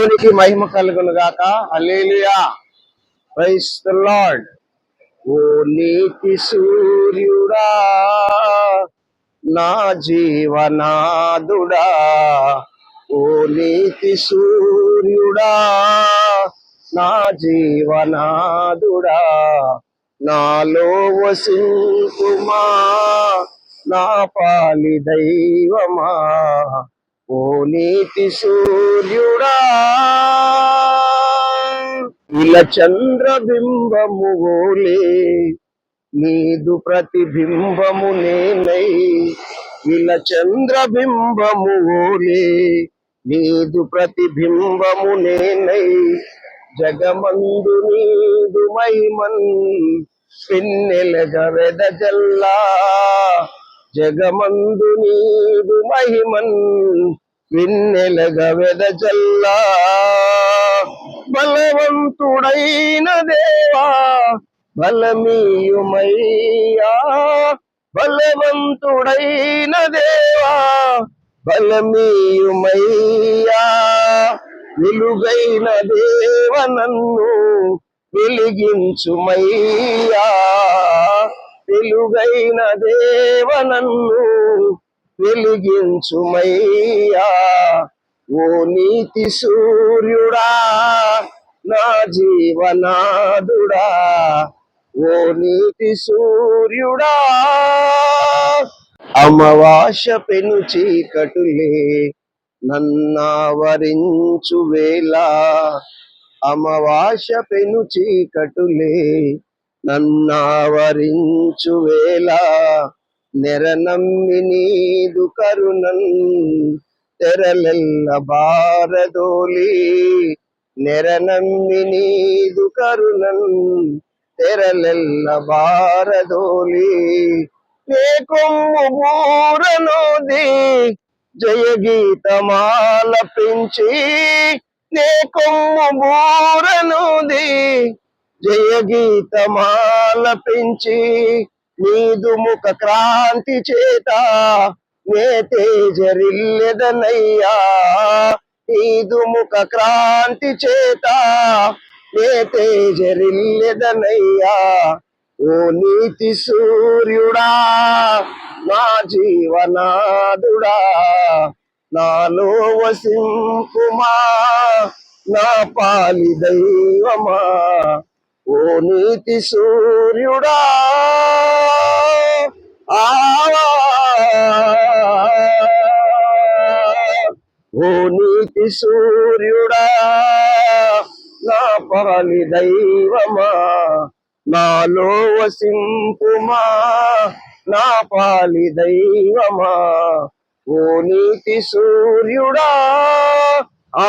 దేవునికి మహిమ కలుగును గాక. హల్లెలూయా. ప్రైస్ ద లార్డ్ ఓ నీతి సూర్యుడా నా జీవనాదుడా. ఓ నీతి సూర్యుడా నా జీవనాదుడా. నాలో వసింకుమా నా పాలి దైవమా ఓ నీతి సూర్యుడా ఇలా చంద్రబింబము గోలే నీదు ప్రతిబింబము నేనై ఇలా చంద్రబింబము గోలే నీదు ప్రతిబింబము నేనై జగమందు నీదు మైమన్ పిన్నెలగ వెదజల్లా జగమందు నీదు మహిమన్ పిన్నెలగ వెదజల్లా బలవంతుడైన దేవా బలమీయుమయ్యా. బలవంతుడైన దేవా బలమీయుమయ్యా. వెలుగైన దేవ నన్ను వెలిగించుమయ్యా. వెలుగైన దేవ నన్ను వెలిగించుమయ్యా. ఓ నీతి సూర్యుడా నా జీవనాదుడా. ఓ నీతి సూర్యుడా అమవాస పెను చీకటులే నన్నావరించు వేళ. అమవాస పెను చీకటులే నన్నావరించు వేళ. నెరనమ్మి నీదు కరుణన్ తెరలెల్ల బారదోలి నెరనంది నీదు కరుణన్ తెరలెల్ల బారదోలి నే కొమ్ము బూరనోది జయ గీతమాలపించి నే కొమ్ము బూరనోది జయ గీతమాలపించి నీదు ముఖ క్రాంతి చేత నేతేజరిల్లెదనయ్యా నీదు ముఖ క్రాంతి చేత నేతేజరిల్లెదనయ్యా ఓ నీతి సూర్యుడా నా జీవనాదుడా నాలో వసింపుమా నా పాలి దైవమా? ఓ నీతి సూర్యుడా ఆ ఓ నీతి సూర్యుడా నా పాలి దైవమా నాలో వసింపుమా నా పాలి దైవమా. ఓ నీతి సూర్యుడా ఆ